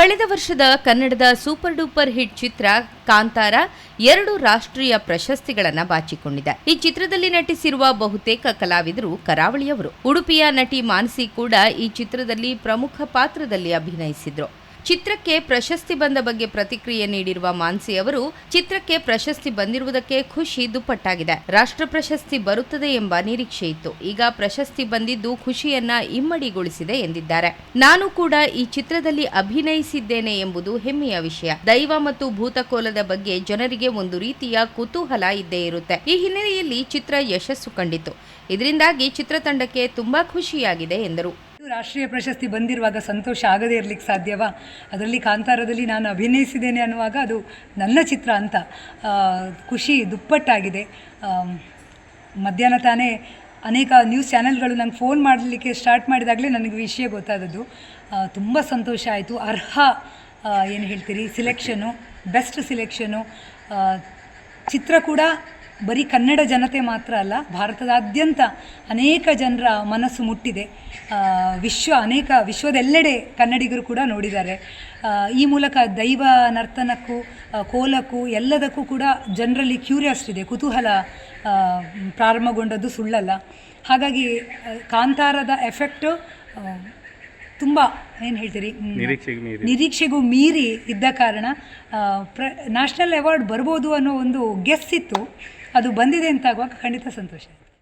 ಕಳೆದ ವರ್ಷದ ಕನ್ನಡದ ಸೂಪರ್ ಡೂಪರ್ ಹಿಟ್ ಚಿತ್ರ ಕಾಂತಾರ ಎರಡು ರಾಷ್ಟ್ರೀಯ ಪ್ರಶಸ್ತಿಗಳನ್ನು ಬಾಚಿಕೊಂಡಿದೆ. ಈ ಚಿತ್ರದಲ್ಲಿ ನಟಿಸಿರುವ ಬಹುತೇಕ ಕಲಾವಿದರು ಕರಾವಳಿಯವರು. ಉಡುಪಿಯ ನಟಿ ಮಾನಸಿ ಕೂಡ ಈ ಚಿತ್ರದಲ್ಲಿ ಪ್ರಮುಖ ಪಾತ್ರದಲ್ಲಿ ಅಭಿನಯಿಸಿದ್ರು. ಚಿತ್ರಕ್ಕೆ ಪ್ರಶಸ್ತಿ ಬಂದ ಬಗ್ಗೆ ಪ್ರತಿಕ್ರಿಯೆ ನೀಡಿರುವ ಮಾನ್ಸಿ ಅವರು, ಚಿತ್ರಕ್ಕೆ ಪ್ರಶಸ್ತಿ ಬಂದಿರುವುದಕ್ಕೆ ಖುಷಿ ದುಪ್ಪಟ್ಟಾಗಿದೆ. ರಾಷ್ಟ್ರ ಪ್ರಶಸ್ತಿ ಬರುತ್ತದೆ ಎಂಬ ನಿರೀಕ್ಷೆ ಇತ್ತು. ಈಗ ಪ್ರಶಸ್ತಿ ಬಂದಿದ್ದು ಖುಷಿಯನ್ನ ಇಮ್ಮಡಿಗೊಳಿಸಿದೆ ಎಂದಿದ್ದಾರೆ. ನಾನು ಕೂಡ ಈ ಚಿತ್ರದಲ್ಲಿ ಅಭಿನಯಿಸಿದ್ದೇನೆ ಎಂಬುದು ಹೆಮ್ಮೆಯ ವಿಷಯ. ದೈವ ಮತ್ತು ಭೂತಕೋಲದ ಬಗ್ಗೆ ಜನರಿಗೆ ಒಂದು ರೀತಿಯ ಕುತೂಹಲ ಇದ್ದೇ ಇರುತ್ತೆ. ಈ ಹಿನ್ನೆಲೆಯಲ್ಲಿ ಚಿತ್ರ ಯಶಸ್ಸು ಕಂಡಿತು ಇದರಿಂದಾಗಿ ಚಿತ್ರತಂಡಕ್ಕೆ ತುಂಬಾ ಖುಷಿಯಾಗಿದೆ ಎಂದರು. ರಾಷ್ಟ್ರೀಯ ಪ್ರಶಸ್ತಿ ಬಂದಿರುವಾಗ ಸಂತೋಷ ಆಗದೇ ಇರಲಿಕ್ಕೆ ಸಾಧ್ಯವಾ? ಅದರಲ್ಲಿ ಕಾಂತಾರದಲ್ಲಿ ನಾನು ಅಭಿನಯಿಸಿದ್ದೇನೆ ಅನ್ನುವಾಗ ಅದು ನನ್ನ ಚಿತ್ರ ಅಂತ. ಖುಷಿ ದುಪ್ಪಟ್ಟಾಗಿದೆ. ಮಧ್ಯಾಹ್ನ ತಾನೇ ಅನೇಕ ನ್ಯೂಸ್ ಚಾನೆಲ್ಗಳು ನಂಗೆ ಫೋನ್ ಮಾಡಲಿಕ್ಕೆ ಸ್ಟಾರ್ಟ್ ಮಾಡಿದಾಗಲೇ ನನಗೆ ವಿಷಯ ಗೊತ್ತಾದದ್ದು. ತುಂಬ ಸಂತೋಷ ಆಯಿತು. ಅರ್ಹ ಏನು ಹೇಳ್ತೀರಿ? ಸಿಲೆಕ್ಷನು ಬೆಸ್ಟ್ ಸಿಲೆಕ್ಷನು ಚಿತ್ರ ಕೂಡ ಬರೀ ಕನ್ನಡ ಜನತೆ ಮಾತ್ರ ಅಲ್ಲ ಭಾರತದಾದ್ಯಂತ ಅನೇಕ ಜನರ ಮನಸ್ಸು ಮುಟ್ಟಿದೆ. ವಿಶ್ವ ಅನೇಕ ವಿಶ್ವದೆಲ್ಲೆಡೆ ಕನ್ನಡಿಗರು ಕೂಡ ನೋಡಿದ್ದಾರೆ. ಈ ಮೂಲಕ ದೈವ ನರ್ತನಕ್ಕೂ ಕೋಲಕ್ಕೂ ಎಲ್ಲದಕ್ಕೂ ಕೂಡ ಜನರಲ್ಲಿ ಕ್ಯೂರಿಯಾಸಿಟಿ ಇದೆ. ಕುತೂಹಲ ಪ್ರಾರಂಭಗೊಂಡದ್ದು ಸುಳ್ಳಲ್ಲ. ಹಾಗಾಗಿ ಕಾಂತಾರದ ಎಫೆಕ್ಟು ತುಂಬ ಏನು ಹೇಳ್ತೀರಿ? ನಿರೀಕ್ಷೆಗೆ ಮೀರಿ. ಇದ್ದ ಕಾರಣ ಪ್ರ ನ್ಯಾಷನಲ್ ಅವಾರ್ಡ್ ಬರ್ಬೋದು ಅನ್ನೋ ಒಂದು ಗೆಸ್ ಇತ್ತು. ಅದು ಬಂದಿದೆ ಅಂತ ಆಗುವಾಗ ಖಂಡಿತ ಸಂತೋಷ.